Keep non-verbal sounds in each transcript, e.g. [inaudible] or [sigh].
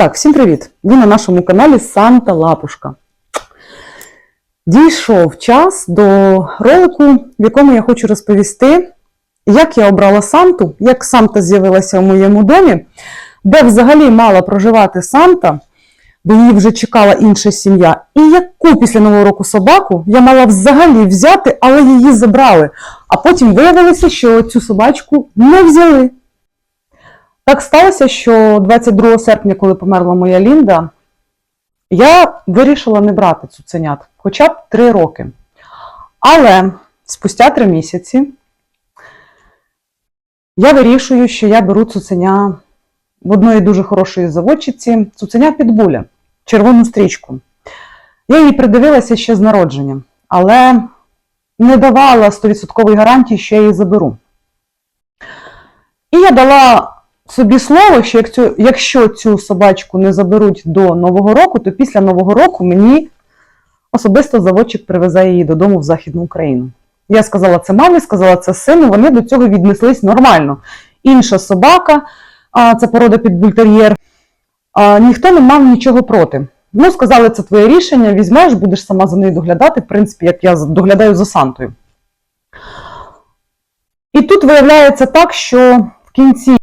Так, всім привіт! Ви на нашому каналі Санта Лапушка. Дійшов час до ролику, в якому я хочу розповісти, як я обрала Санту, як Санта з'явилася в моєму домі, де взагалі мала проживати Санта, бо її вже чекала інша сім'я. І яку після Нового року собаку я мала взагалі взяти, але її забрали. А потім виявилося, що цю собачку не взяли. Так сталося, що 22 серпня, коли померла моя Лінда, я вирішила не брати цуценят хоча б 3 роки. Але спустя 3 місяці я вирішую, що я беру цуценя в одної дуже хорошої заводчиці, цуценя Підбуля, червону стрічку. Я її придивилася ще з народження, але не давала 100% гарантії, що я її заберу. І я дала собі слово, що якщо, якщо цю собачку не заберуть до Нового року, то після Нового року мені особисто заводчик привезе її додому в Західну Україну. Я сказала це мамі, сказала це сину, вони до цього віднеслись нормально. Інша собака, а, це порода під бультер'єр, ніхто не мав нічого проти. Ну, сказали, це твоє рішення, візьмеш, будеш сама за нею доглядати, в принципі, як я доглядаю за Сантою. І тут виявляється так, що в кінці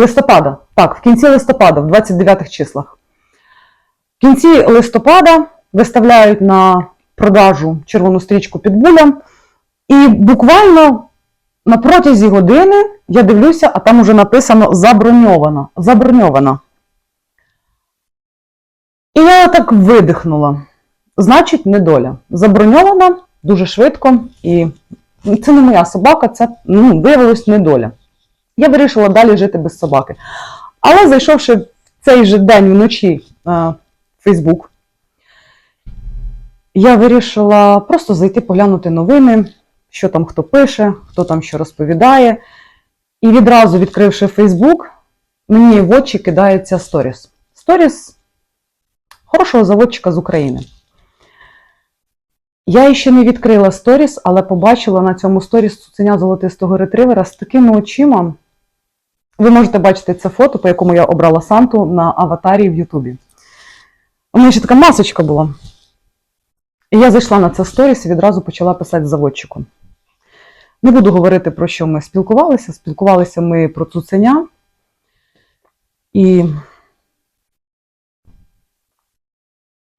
листопада, так, в кінці листопада, в 29 х числах. В кінці листопада виставляють на продажу червону стрічку підбуля. І буквально на протязі години я дивлюся, а там уже написано заброньована. Заброньована. І я так видихнула. Значить, недоля. Заброньована дуже швидко, і це не моя собака, це ну, виявилось недоля я вирішила далі жити без собаки. Але зайшовши в цей же день вночі в Фейсбук, я вирішила просто зайти поглянути новини, що там хто пише, хто там що розповідає. І відразу, відкривши Фейсбук, мені в очі кидається сторіс. Сторіс хорошого заводчика з України. Я ще не відкрила сторіс, але побачила на цьому сторіс цуценя золотистого ретривера з такими очима. Ви можете бачити це фото, по якому я обрала Санту на аватарі в Ютубі. У мене ще така масочка була. І я зайшла на це сторіс і відразу почала писати заводчику. Не буду говорити, про що ми спілкувалися. Спілкувалися ми про цуценя. І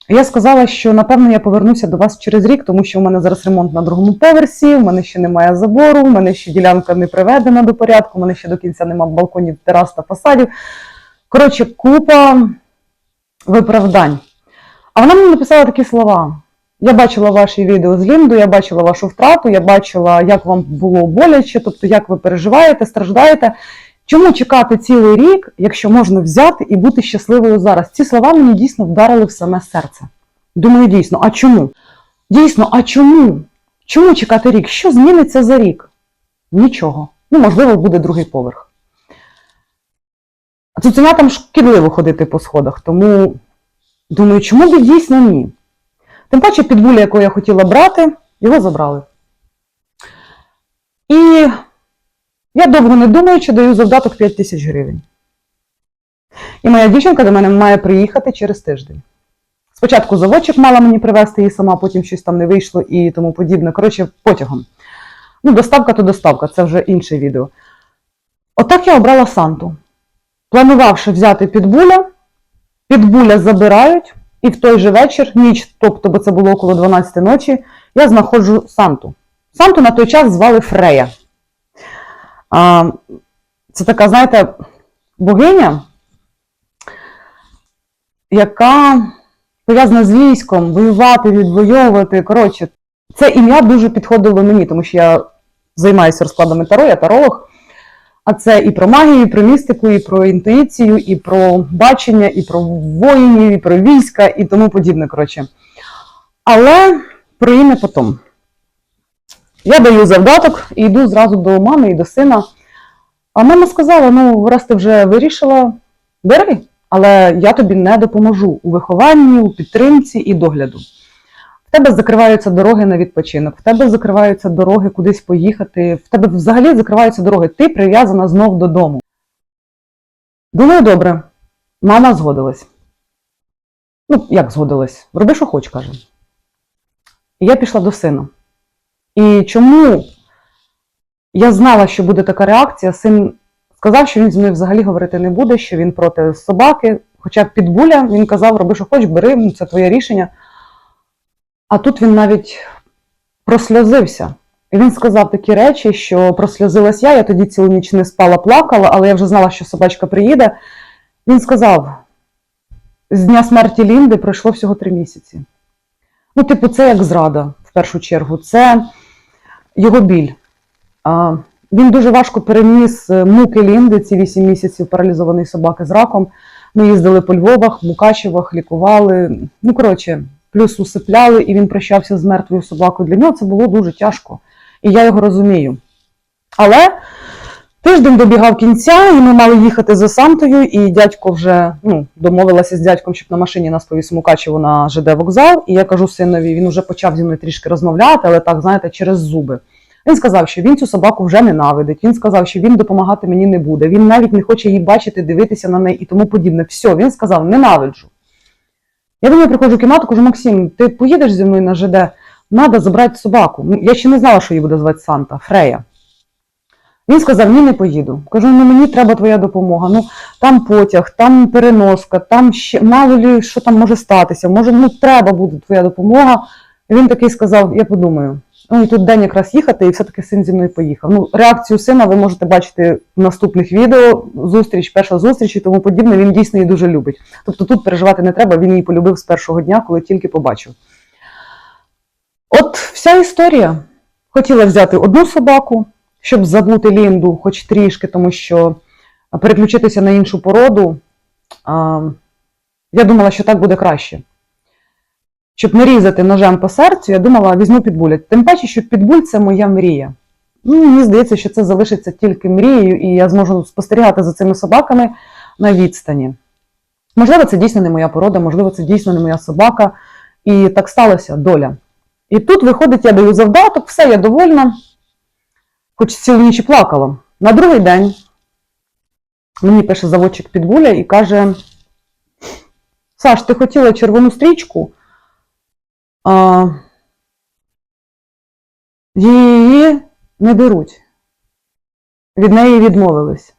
я сказала, що напевно я повернуся до вас через рік, тому що у мене зараз ремонт на другому поверсі, у мене ще немає забору, у мене ще ділянка не приведена до порядку, у мене ще до кінця немає балконів, терас та фасадів. Коротше, купа виправдань. А вона мені написала такі слова. Я бачила ваші відео з Лінду, я бачила вашу втрату, я бачила, як вам було боляче, тобто як ви переживаєте, страждаєте. Чому чекати цілий рік, якщо можна взяти і бути щасливою зараз? Ці слова мені дійсно вдарили в саме серце. Думаю, дійсно, а чому? Дійсно, а чому? Чому чекати рік? Що зміниться за рік? Нічого. Ну, можливо, буде другий поверх. Цуценятам шкідливо ходити по сходах, тому думаю, чому б дійсно ні? Тим паче підбуля, яку я хотіла брати, його забрали. І я довго не думаючи, даю завдаток 5 тисяч гривень. І моя дівчинка до мене має приїхати через тиждень. Спочатку заводчик мала мені привезти її сама, потім щось там не вийшло і тому подібне. Коротше, потягом. Ну, доставка то доставка, це вже інше відео. Отак я обрала Санту. Планувавши взяти підбуля, підбуля забирають, і в той же вечір, ніч, тобто, бо це було около 12 ночі, я знаходжу Санту. Санту на той час звали Фрея. Це така, знаєте, богиня, яка пов'язана з військом, воювати, відвоювати. Коротше, це ім'я дуже підходило мені, тому що я займаюся розкладами таро, я таролог. А це і про магію, і про містику, і про інтуїцію, і про бачення, і про воїнів, і про війська, і тому подібне. коротше. Але про ім'я потім. Я даю завдаток і йду зразу до мами і до сина. А мама сказала: ну, раз ти вже вирішила, бери, але я тобі не допоможу у вихованні, у підтримці і догляду. В тебе закриваються дороги на відпочинок, в тебе закриваються дороги кудись поїхати, в тебе взагалі закриваються дороги. Ти прив'язана знов додому. Думаю, добре. Мама згодилась. Ну, як згодилась? Роби, що хоч, каже. І я пішла до сина. І чому я знала, що буде така реакція, син сказав, що він зі мною взагалі говорити не буде, що він проти собаки. Хоча підбуля, він казав, роби, що хоч, бери, ну, це твоє рішення. А тут він навіть просльозився. І він сказав такі речі, що просльозилась я, я тоді цілу ніч не спала, плакала, але я вже знала, що собачка приїде. Він сказав: з дня смерті Лінди пройшло всього три місяці. Ну, типу, це як зрада, в першу чергу, це його біль. Він дуже важко переніс е, муки Лінди, ці вісім місяців паралізованої собаки з раком. Ми їздили по Львовах, Мукачевах, лікували. Ну, коротше, плюс усипляли, і він прощався з мертвою собакою. Для нього це було дуже тяжко. І я його розумію. Але тиждень добігав кінця, і ми мали їхати за Сантою, і дядько вже ну, домовилася з дядьком, щоб на машині нас повіз в Мукачево на ЖД вокзал. І я кажу синові, він вже почав зі мною трішки розмовляти, але так, знаєте, через зуби. Він сказав, що він цю собаку вже ненавидить. Він сказав, що він допомагати мені не буде. Він навіть не хоче її бачити, дивитися на неї і тому подібне. Все, він сказав, ненавиджу. Я до нього приходжу в кімнату, кажу, Максим, ти поїдеш зі мною на ЖД? Надо забрати собаку. Я ще не знала, що її буде звати Санта, Фрея. Він сказав: ні, не поїду. Кажу, ну мені треба твоя допомога. Ну там потяг, там переноска, там ще мало ли що там може статися. Може, ну треба буде твоя допомога. І він такий сказав: я подумаю. Ну і тут день якраз їхати, і все-таки син зі мною поїхав. Ну, реакцію сина ви можете бачити в наступних відео. Зустріч, перша зустріч і тому подібне. Він дійсно її дуже любить. Тобто тут переживати не треба, він її полюбив з першого дня, коли тільки побачив. От вся історія. Хотіла взяти одну собаку, щоб забути Лінду, хоч трішки, тому що переключитися на іншу породу. Я думала, що так буде краще. Щоб не різати ножем по серцю, я думала, візьму підбуля. Тим паче, що підбуль це моя мрія. Ну, мені здається, що це залишиться тільки мрією, і я зможу спостерігати за цими собаками на відстані. Можливо, це дійсно не моя порода, можливо, це дійсно не моя собака. І так сталося доля. І тут виходить, я даю завдаток, все, я довольна, хоч цілу ніч плакала. На другий день мені пише заводчик підбуля і каже: Саш, ти хотіла червону стрічку, а її не беруть. Від неї відмовились.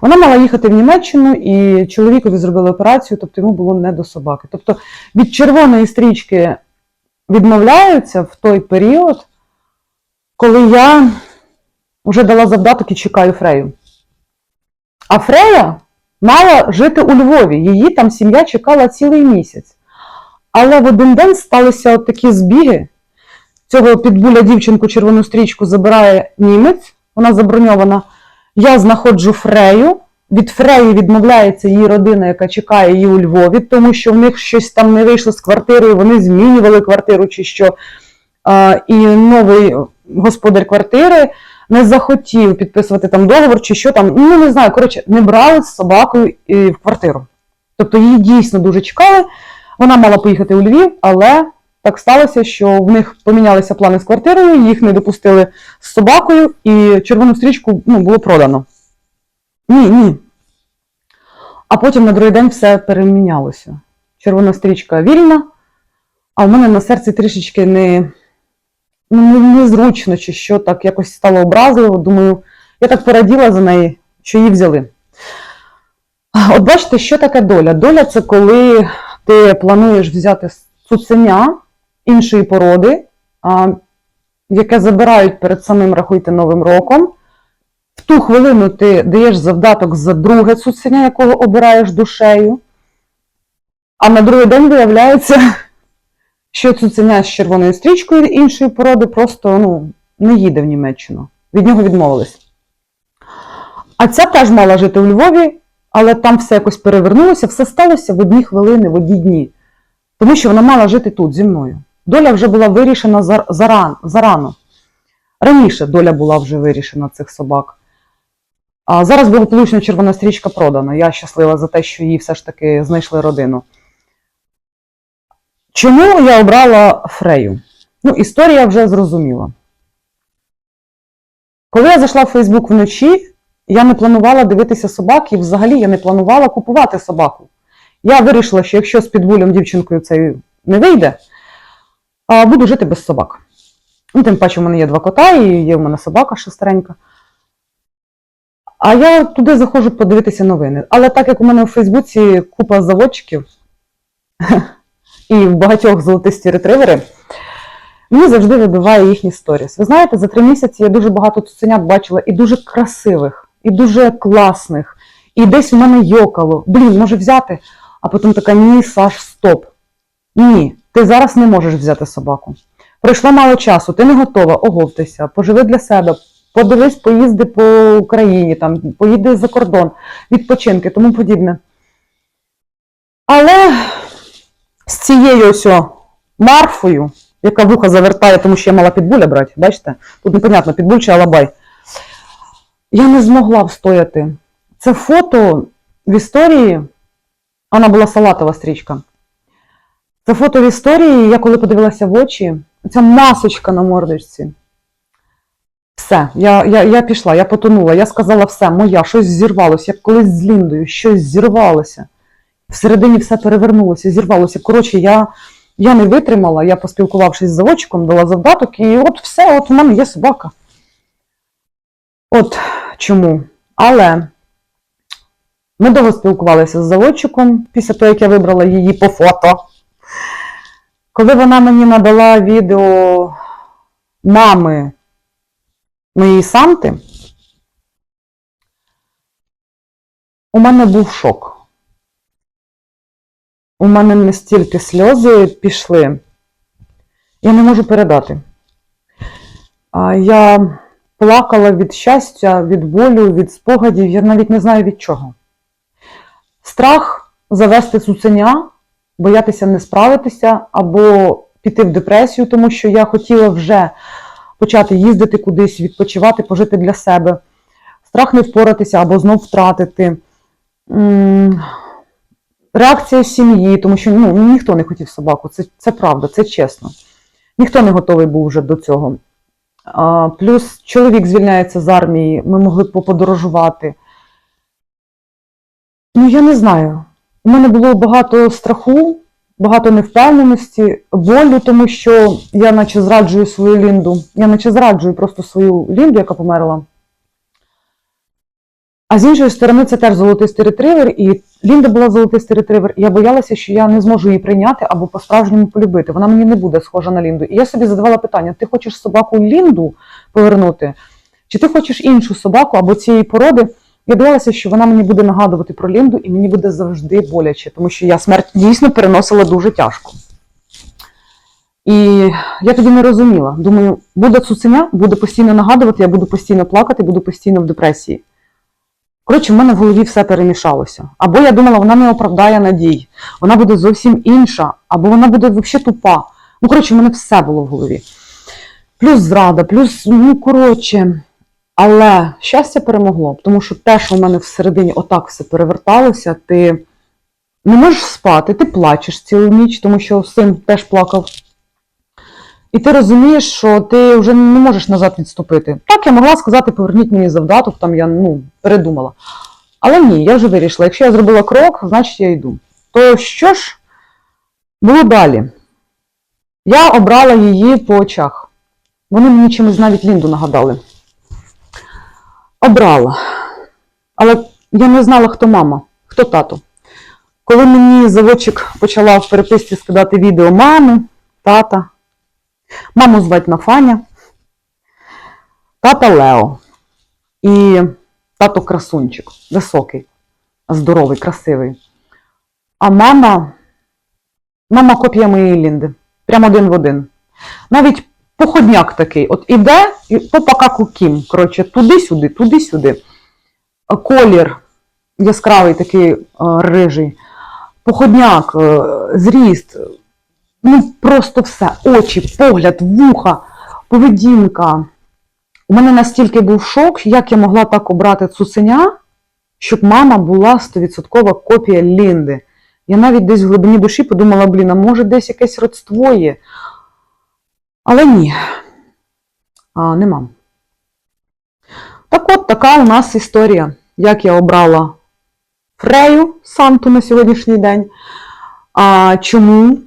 Вона мала їхати в Німеччину, і чоловікові зробили операцію, тобто йому було не до собаки. Тобто від червоної стрічки відмовляються в той період, коли я вже дала завдаток і чекаю Фрею. А Фрея мала жити у Львові, її там сім'я чекала цілий місяць. Але в один день сталися от такі збіги. Цього підбуля дівчинку червону стрічку забирає німець, вона заброньована. Я знаходжу Фрею. Від Фреї відмовляється її родина, яка чекає її у Львові, тому що в них щось там не вийшло з квартирою, вони змінювали квартиру чи що. І новий господар квартири не захотів підписувати там договор, чи що там. Ну, не знаю, коротше, не брали з собакою в квартиру. Тобто її дійсно дуже чекали. Вона мала поїхати у Львів, але так сталося, що в них помінялися плани з квартирою, їх не допустили з собакою, і червону стрічку ну, було продано. Ні, ні. А потім на другий день все перемінялося. Червона стрічка вільна, а в мене на серці трішечки не- незручно, чи що так якось стало образливо. Думаю, я так пораділа за неї, що її взяли. От бачите, що таке доля? Доля це коли ти плануєш взяти цуценя іншої породи, яке забирають перед самим рахуйте Новим роком. В ту хвилину ти даєш завдаток за друге цуценя, якого обираєш душею. А на другий день виявляється, що цуценя з червоною стрічкою іншої породи просто ну, не їде в Німеччину. Від нього відмовились. А ця теж мала жити у Львові, але там все якось перевернулося, все сталося в одні хвилини, в одні дні. Тому що вона мала жити тут зі мною. Доля вже була вирішена заран- зарано. Раніше доля була вже вирішена цих собак. А зараз благополучно червона стрічка продана. Я щаслива за те, що її все ж таки знайшли родину. Чому я обрала Фрею? Ну, історія вже зрозуміла. Коли я зайшла в Фейсбук вночі, я не планувала дивитися собак, і взагалі я не планувала купувати собаку. Я вирішила, що якщо з підбулем дівчинкою це не вийде, буду жити без собак. Ну, тим паче, у мене є два кота, і є в мене собака ще старенька. А я туди заходжу подивитися новини. Але так як у мене у Фейсбуці купа заводчиків [laughs] і в багатьох золотисті ретривери, мені завжди вибиває їхні сторіс. Ви знаєте, за три місяці я дуже багато цуценят бачила і дуже красивих, і дуже класних. І десь у мене йокало. Блін, може взяти? А потім така: ні, Саш, стоп. Ні, ти зараз не можеш взяти собаку. Пройшло мало часу, ти не готова, оговтайся, поживи для себе, подивись, поїзди по Україні, там, поїди за кордон, відпочинки, тому подібне. Але цією ось Марфою, яка вуха завертає, тому що я мала підбуля брати, бачите? Тут непонятно, підбуль чи алабай. Я не змогла встояти. Це фото в історії, вона була салатова стрічка. Це фото в історії, я коли подивилася в очі, ця масочка на мордочці. Все, я, я, я пішла, я потонула, я сказала все, моя, щось зірвалося, як колись з Ліндою, щось зірвалося. Всередині все перевернулося, зірвалося. Коротше, я, я не витримала, я поспілкувавшись з заводчиком, дала завдаток, і от все, от у мене є собака. От чому. Але ми довго спілкувалися з заводчиком після того, як я вибрала її по фото. Коли вона мені надала відео мами моєї Санти, у мене був шок. У мене настільки сльози пішли, я не можу передати. Я плакала від щастя, від болю, від спогадів, я навіть не знаю від чого. Страх завести цуценя, боятися не справитися або піти в депресію, тому що я хотіла вже почати їздити кудись, відпочивати, пожити для себе. Страх не впоратися або знов втратити. Реакція сім'ї, тому що ну, ніхто не хотів собаку, це, це правда, це чесно. Ніхто не готовий був вже до цього. А, плюс чоловік звільняється з армії, ми могли б поподорожувати. Ну, я не знаю. У мене було багато страху, багато невпевненості, болю, тому що я наче зраджую свою Лінду. Я наче зраджую просто свою Лінду, яка померла. А з іншої сторони, це теж золотистий ретривер, і Лінда була золотистий ретривер. І я боялася, що я не зможу її прийняти або по-справжньому полюбити. Вона мені не буде схожа на Лінду. І я собі задавала питання: ти хочеш собаку Лінду повернути? Чи ти хочеш іншу собаку або цієї породи? Я боялася, що вона мені буде нагадувати про Лінду, і мені буде завжди боляче, тому що я смерть дійсно переносила дуже тяжко. І я тоді не розуміла. Думаю, буде цуценя, буде постійно нагадувати, я буду постійно плакати, буду постійно в депресії. Коротше, в мене в голові все перемішалося. Або я думала, вона не оправдає надій, вона буде зовсім інша, або вона буде взагалі тупа. Ну, коротше, в мене все було в голові. Плюс зрада, плюс, ну, коротше. Але щастя перемогло, тому що те, що в мене всередині отак все переверталося, ти не можеш спати, ти плачеш цілу ніч, тому що син теж плакав. І ти розумієш, що ти вже не можеш назад відступити. Так, я могла сказати, поверніть мені завдаток, там я ну, передумала. Але ні, я вже вирішила, якщо я зробила крок, значить я йду. То що ж було далі? Я обрала її по очах. Вони мені чимось навіть Лінду нагадали. Обрала. Але я не знала, хто мама, хто тато. Коли мені заводчик почала в переписці скидати відео мами, тата, маму звати Нафаня, тата Лео і тато красунчик, високий, здоровий, красивий. А мама, мама копія моєї Лінди, прямо один в один. Навіть походняк такий. От іде і по покаку кім. Коротше, туди-сюди, туди-сюди. Колір яскравий такий е, рижий. Походняк, е, зріст. Ну, просто все. Очі, погляд, вуха, поведінка. У мене настільки був шок, як я могла так обрати цуценя, щоб мама була 100% копія Лінди. Я навіть десь в глибині душі подумала, блін, а може десь якесь родство є. Але ні, а, нема. Так от така у нас історія, як я обрала Фрею Санту на сьогоднішній день. А чому?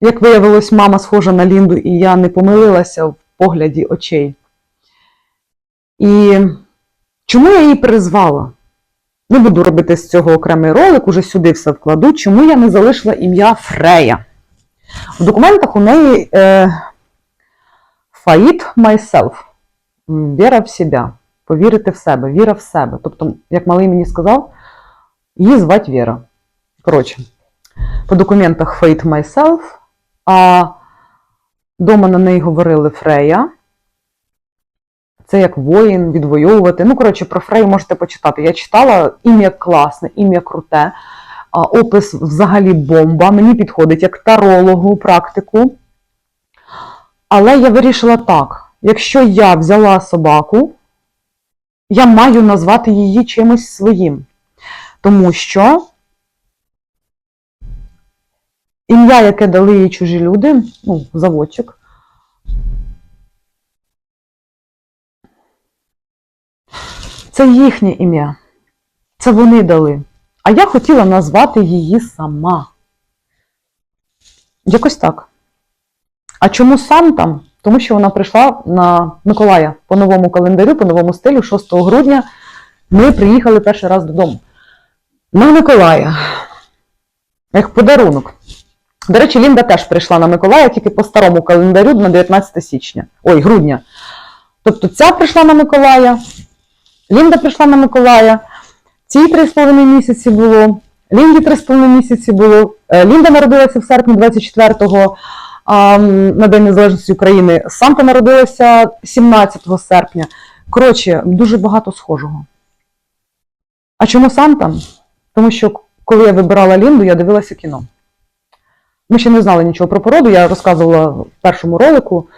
Як виявилось, мама схожа на Лінду, і я не помилилася в погляді очей. І чому я її призвала? Не буду робити з цього окремий ролик, уже сюди все вкладу. Чому я не залишила ім'я Фрея? В документах у неї е, Fight myself. Віра в себе. Повірити в себе, віра в себе. Тобто, як малий мені сказав, її звати Віра. Коротше, по документах Fate myself, а дома на неї говорили Фрея. Це як воїн, відвоювати. Ну, коротше, про Фрею можете почитати. Я читала ім'я класне, ім'я круте, опис взагалі бомба. Мені підходить як тарологу, практику. Але я вирішила так: якщо я взяла собаку, я маю назвати її чимось своїм. Тому що ім'я, яке дали їй чужі люди, ну, заводчик, це їхнє ім'я. Це вони дали. А я хотіла назвати її сама. Якось так. А чому Санта? Тому що вона прийшла на Миколая по новому календарю, по новому стилю, 6 грудня. Ми приїхали перший раз додому. На Миколая. Як подарунок. До речі, Лінда теж прийшла на Миколая, тільки по старому календарю на 19 січня. Ой, грудня. Тобто ця прийшла на Миколая, Лінда прийшла на Миколая, цій 3,5 місяці було, Лінді 3,5 місяці було. Е, Лінда народилася в серпні 24-го на День Незалежності України. Санта народилася 17 серпня. Коротше, дуже багато схожого. А чому Санта? Тому що коли я вибирала Лінду, я дивилася кіно. Ми ще не знали нічого про породу, я розказувала в першому ролику.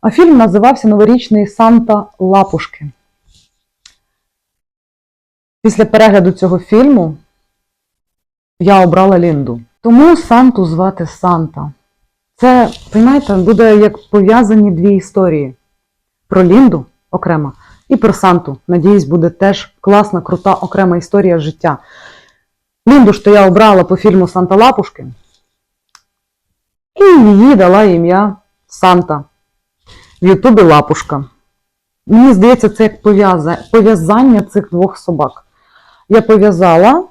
А фільм називався Новорічний Санта Лапушки. Після перегляду цього фільму я обрала Лінду. Тому Санту звати Санта. Це, розумієте, буде як пов'язані дві історії. Про Лінду окремо і про Санту. Надіюсь, буде теж класна, крута окрема історія життя. Лінду ж то я обрала по фільму Санта Лапушки. І її дала ім'я Санта. В Ютубі Лапушка. Мені здається, це як пов'язання цих двох собак. Я пов'язала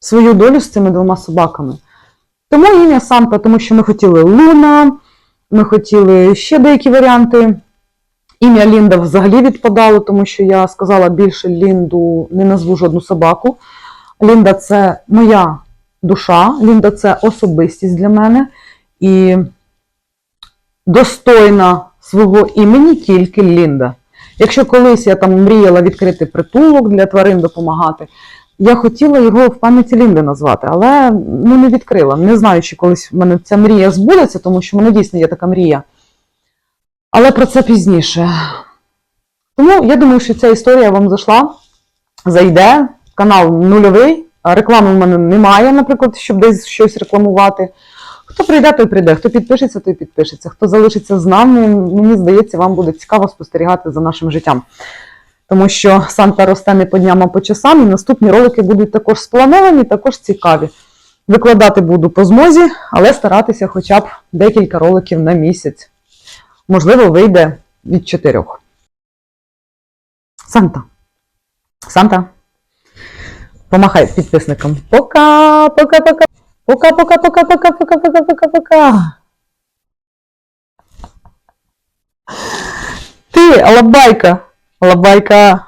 свою долю з цими двома собаками. Тому ім'я Санта, тому що ми хотіли Луна, ми хотіли ще деякі варіанти. Ім'я Лінда взагалі відпадало, тому що я сказала більше Лінду не назву жодну собаку. Лінда це моя душа, Лінда це особистість для мене. І достойна свого імені тільки Лінда. Якщо колись я там мріяла відкрити притулок для тварин допомагати, я хотіла його в пам'яті Лінди назвати, але ну, не відкрила. Не знаю, чи колись в мене ця мрія збудеться, тому що в мене дійсно є така мрія. Але про це пізніше. Тому я думаю, що ця історія вам зайшла, зайде. Канал нульовий, реклами в мене немає, наприклад, щоб десь щось рекламувати. Хто прийде, той прийде. Хто підпишеться, той підпишеться. Хто залишиться з нами, мені здається, вам буде цікаво спостерігати за нашим життям. Тому що Санта росте не по дням, а по часам, і наступні ролики будуть також сплановані, також цікаві. Викладати буду по змозі, але старатися хоча б декілька роликів на місяць. Можливо, вийде від чотирьох. Санта. Санта. Помахай підписникам. Пока, пока, пока. Пока, пока, пока, пока, пока, пока, пока, пока. Ти, алабайка, алабайка.